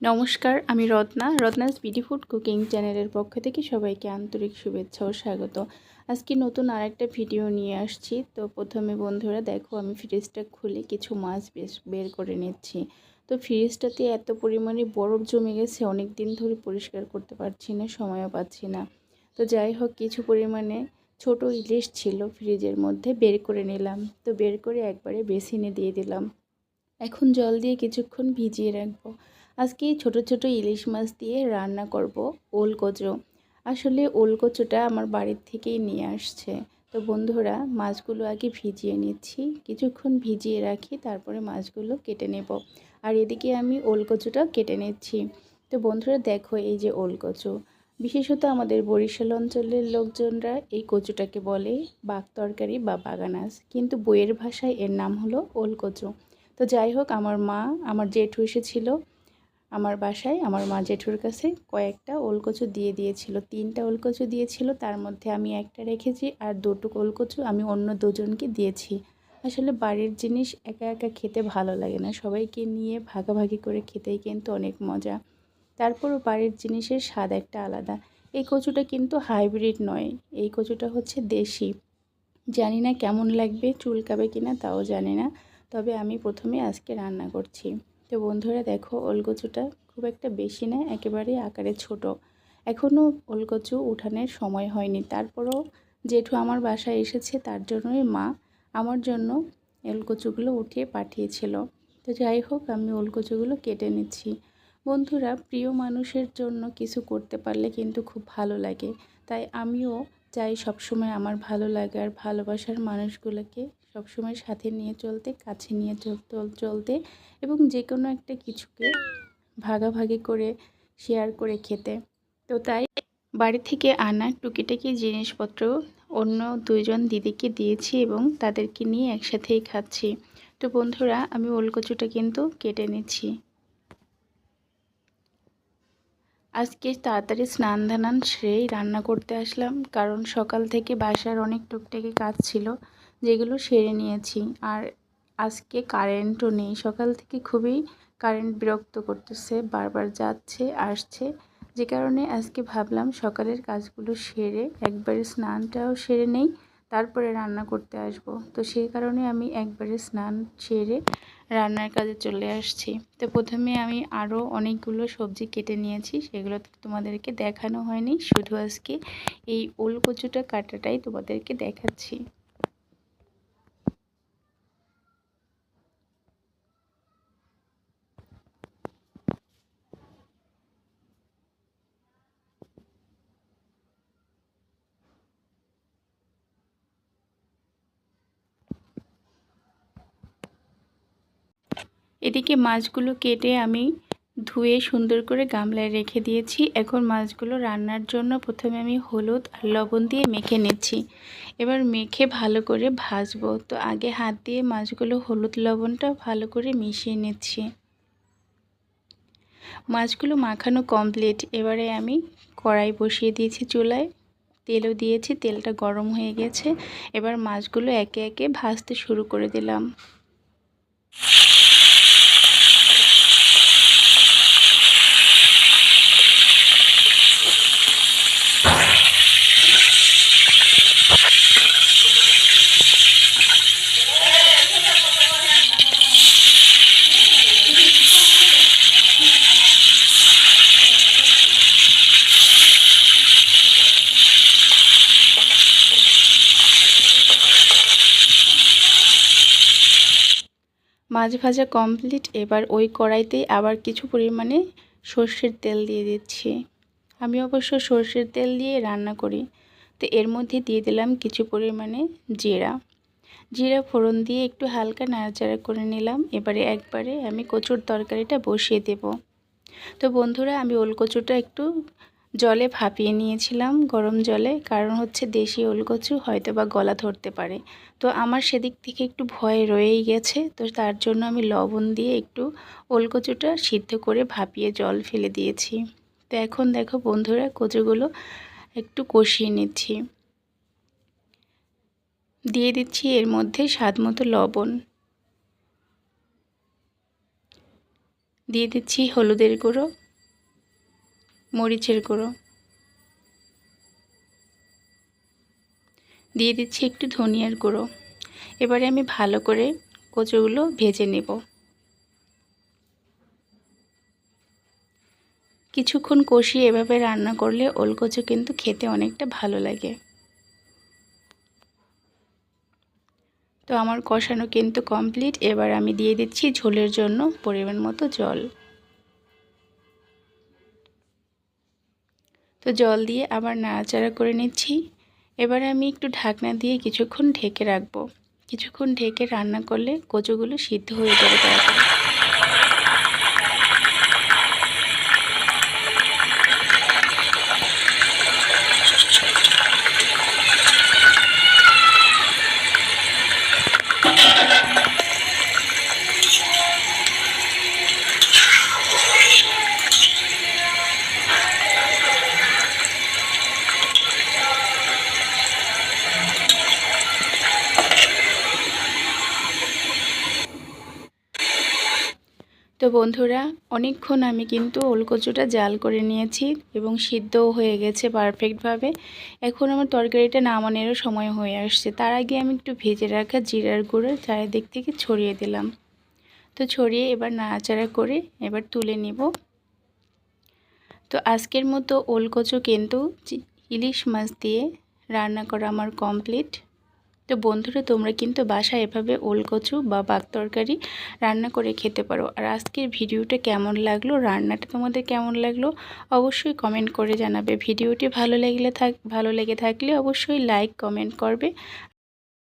নমস্কার, আমি Ratna, Ratna's BD food cooking চ্যানেলের পক্ষ থেকে সবাইকে আন্তরিক শুভেচ্ছা ও স্বাগত। আজকে নতুন আরেকটা ভিডিও নিয়ে আসছি। তো প্রথমে বন্ধুরা, দেখো আমি ফ্রিজটা খুলে কিছু মাছ বেশ, বের করে নিচ্ছি। তো ফ্রিজটাতে এত পরিমাণে বরফ জমে গেছে অনেক দিন ধরে পরিষ্কার করতে পারছি না, সময়ও পাচ্ছি না। তো যাই হোক, কিছু পরিমাণে ছোট ইলিশ ছিল ফ্রিজের মধ্যে, বের করে নিলাম। তো বের করে একবারে বেসিনে দিয়ে দিলাম। এখন জল দিয়ে কিছুক্ষণ ভিজিয়ে রাখব। আজকে ছোট ছোট ইলিশ মাছ দিয়ে রান্না করব ওল কচু আসলে ওল কচুটা আমার বাড়ির থেকেই নিয়ে আসছে। তো বন্ধুরা, মাছগুলো আগে ভিজিয়ে নিচ্ছি। কিছুক্ষণ ভিজিয়ে রাখি, তারপরে মাছগুলো কেটে নেব। আর এদিকে আমি ওল কচুটা কেটে নিচ্ছি। তো বন্ধুরা, দেখো এই যে ওল কচু বিশেষত আমাদের বরিশাল অঞ্চলের লোকজনরা এই কচুটাকে বলে বাঘ তরকারি বা বাগানাস। কিন্তু বইয়ের ভাষায় এর নাম হলো ওল কচু তো যাই হোক, আমার মা, আমার জেঠু এসেছিল। আমার বাসায়, আমার মা জেঠুর কাছে কয়েকটা ওলকচু দিয়ে দিয়েছিল, তিনটা ওলকচু দিয়েছিল, তার মধ্যে আমি একটা রেখেছি আর দুটো ওলকচু আমি অন্য দুজনকে দিয়েছি। আসলে বাড়ির জিনিস একা একা খেতে ভালো লাগে না, সবাইকে নিয়ে ভাগাভাগি করে খেতেই কিন্তু অনেক মজা। তারপরও বাড়ির জিনিসের স্বাদ একটা আলাদা। এই কচুটা কিন্তু হাইব্রিড নয়, এই কচুটা হচ্ছে দেশি। জানি না কেমন লাগবে, চুলকাবে কিনা তাও জানি না, তবে আমি প্রথমে আজকে রান্না করছি। তো বন্ধুরা দেখো ওলকচুটা খুব একটা বেশি না, একেবারেই আকারে ছোট। এখনও ওলকচু উঠানের সময় হয়নি। তারপরও জেঠু আমার বাসায় এসেছে, তার জন্যই মা আমার জন্য ওলকচুগুলো উঠিয়ে পাঠিয়েছিল। তো যাই হোক, আমি ওলকচুগুলো কেটে নিচ্ছি। বন্ধুরা, প্রিয় মানুষের জন্য কিছু করতে পারলে কিন্তু খুব ভালো লাগে। তাই আমিও চাই সবসময় আমার ভালো লাগার, ভালোবাসার মানুষগুলোকে সবসময় সাথে নিয়ে চলতে, কাছে নিয়ে চলতে এবং যে কোনো একটা কিছুকে ভাগাভাগি করে শেয়ার করে খেতে। তো তাই বাড়ি থেকে আনা টুকিটাকি জিনিসপত্র অন্য দুইজন দিদিকে দিয়েছি এবং তাদেরকে নিয়ে একসাথেই খাচ্ছি। তো বন্ধুরা, আমি ওলকচুটা কিন্তু কেটে নিচ্ছি। আজকে তাড়াতাড়ি স্নান ধানান সেরেই রান্না করতে আসলাম, কারণ সকাল থেকে বাসার অনেক টুকটাকি কাজ ছিল। যেগুলো সেরে নিয়েছি। আর আজকে কারেন্টও নেই। সকাল থেকে খুবই কারেন্ট বিরক্ত করতেছে, বারবার যাচ্ছে, আসছে। যে কারণে আজকে ভাবলাম সকালের কাজগুলো সেরে একবারে স্নানটাও সেরে নেই, তারপরে রান্না করতে আসব। তো সেই কারণে আমি একবারে স্নান সেরে রান্নার কাজে চলে আসছি। তো প্রথমে আমি আরও অনেকগুলো সবজি কেটে নিয়েছি, সেগুলো তোমাদেরকে দেখানো হয়নি। শুধু আজকে এই ওল কচুটা কাটাটাই তোমাদেরকে দেখাচ্ছি। এদিকে মাছগুলো কেটে আমি ধুয়ে সুন্দর করে গামলায় রেখে দিয়েছি। এখন মাছগুলো রান্নার জন্য প্রথমে আমি হলুদ আর লবণ দিয়ে মেখে নিচ্ছি। এবার মেখে ভালো করে ভাজবো। তো আগে হাত দিয়ে মাছগুলো হলুদ লবণটা ভালো করে মিশিয়ে নিচ্ছি। মাছগুলো মাখানো কমপ্লিট। এবারে আমি কড়াই বসিয়ে দিয়েছি চুলায়। তেলও দিয়েছি, তেলটা গরম হয়ে গেছে। এবার মাছগুলো একে একে ভাজতে শুরু করে দিলাম। মাছ ভাজা কমপ্লিট এবার ওই কড়াইতেই আবার কিছু পরিমাণে সর্ষের তেল দিয়ে দিচ্ছি। আমি অবশ্য সর্ষের তেল দিয়ে রান্না করি, তো এর মধ্যে দিয়ে দিলাম কিছু পরিমাণে জিরা। জিরা ফোড়ন দিয়ে একটু হালকা নাড়াচাড়া করে নিলাম, এবারে একবারে আমি কচুর তরকারিটা বসিয়ে দেব। তো বন্ধুরা, আমি ওল কচুটা একটু জলে ভাপিয়ে নিয়েছিলাম গরম জলে। কারণ হচ্ছে দেশি ওলকচু হয়তো বা গলা ধরতে পারে। তো আমার সেদিক থেকে একটু ভয় রয়েই গেছে। তো তার জন্য আমি লবণ দিয়ে একটু ওলকচুটা সিদ্ধ করে ভাপিয়ে জল ফেলে দিয়েছি। তো এখন দেখো বন্ধুরা কচুগুলো একটু কষিয়ে নিচ্ছি। দিয়ে দিচ্ছি এর মধ্যে স্বাদ মতো লবণ। দিয়ে দিচ্ছি হলুদের গুঁড়ো। মরিচের গুঁড়ো। দিয়ে দিচ্ছি একটু ধনিয়ার গুঁড়ো। এবারে আমি ভালো করে কচুগুলো ভেজে নেব। কিছুক্ষণ কষিয়ে এভাবে রান্না করলে ওল কচু কিন্তু খেতে অনেকটা ভালো লাগে। তো আমার কষানো কিন্তু কমপ্লিট। এবার আমি দিয়ে দিচ্ছি ঝোলের জন্য পরিমাণ মতো জল। তো জল দিয়ে আবার নাড়াচাড়া করে নিচ্ছি। এবারে আমি একটু ঢাকনা দিয়ে কিছুক্ষণ ঢেকে রাখব। কিছুক্ষণ ঢেকে রান্না করলে কচুগুলো সিদ্ধ হয়ে যাবে তাড়াতাড়ি। তো বন্ধুরা, অনেকক্ষণ আমি কিন্তু ওলকচুটা জাল করে নিয়েছি এবং সিদ্ধও হয়ে গেছে পারফেক্টভাবে। এখন আমার তরকারিটা নামানোরও সময় হয়ে আসছে। তার আগে আমি একটু ভেজে রাখা জিরার গুঁড়ো চারিদিক থেকে ছড়িয়ে দিলাম। তো ছড়িয়ে এবার নাড়াচাড়া করে এবার তুলে নিব। তো আজকের মতো ওলকচু কিন্তু ইলিশ মাছ দিয়ে রান্না করা আমার কমপ্লিট। তো বন্ধুরা, তোমরা কিন্তু বাসায় এভাবে ওলকচু বা বাক তরকারি রান্না করে খেতে পারো। আর আজকের ভিডিওটা কেমন লাগল, রান্নাটা তোমাদের কেমন লাগল, অবশ্যই কমেন্ট করে জানাবে। ভিডিওটি ভালো লাগলে থাক, ভালো লেগে থাকলে অবশ্যই লাইক কমেন্ট করবে।